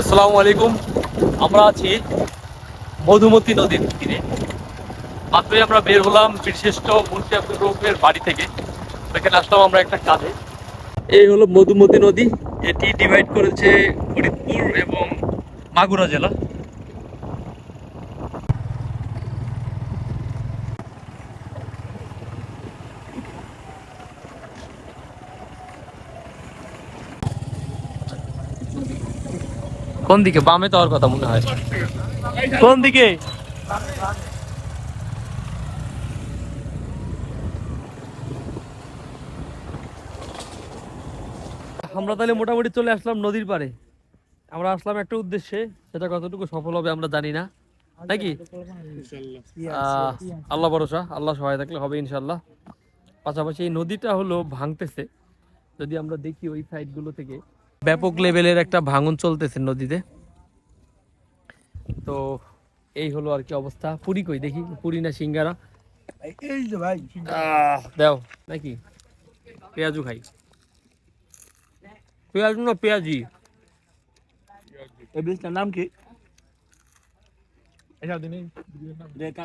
আসসালামু আলাইকুম। আমরা আছি মধুমতি নদীর তীরে। মাত্রই আমরা বের হলাম বীরশ্রেষ্ঠ মুন্সি আব্দুর রৌফের বাড়ি থেকে। এখানে আসলাম আমরা একটা কাজে। এই হলো মধুমতি নদী। এটি ডিভাইড করেছে ফরিদপুর এবং মাগুরা জেলা। কোন দিকে? বামে তো কথা মনে হয়। কোন দিকে? আমরা তাহলে মোটামুটি চলে আসলাম নদীর পাড়ে। আমরা আসলাম একটা উদ্দেশ্যে সেটা কতটুকু সফল হবে আমরা জানি না। নাকি আল্লাহ ভরসা আল্লাহ সহায় থাকলে হবে ইনশাল্লাহ। পাশাপাশি এই নদীটা হলো ভাঙতেছে। যদি আমরা দেখি ওই সাইডগুলো থেকে। ব্যাপক লেভেলের একটা ভাঙন চলতেছে নদীতে। তো এই হলো আর কি অবস্থা। পুরি কই দেখি? পুরি না সিঙ্গারা? এই যে ভাই দাও। নাকি? পেঁয়াজু খাই। পেঁয়াজু না পেঁয়াজি? এই ব্রিজটার নাম কি? এটা দিনে দেখা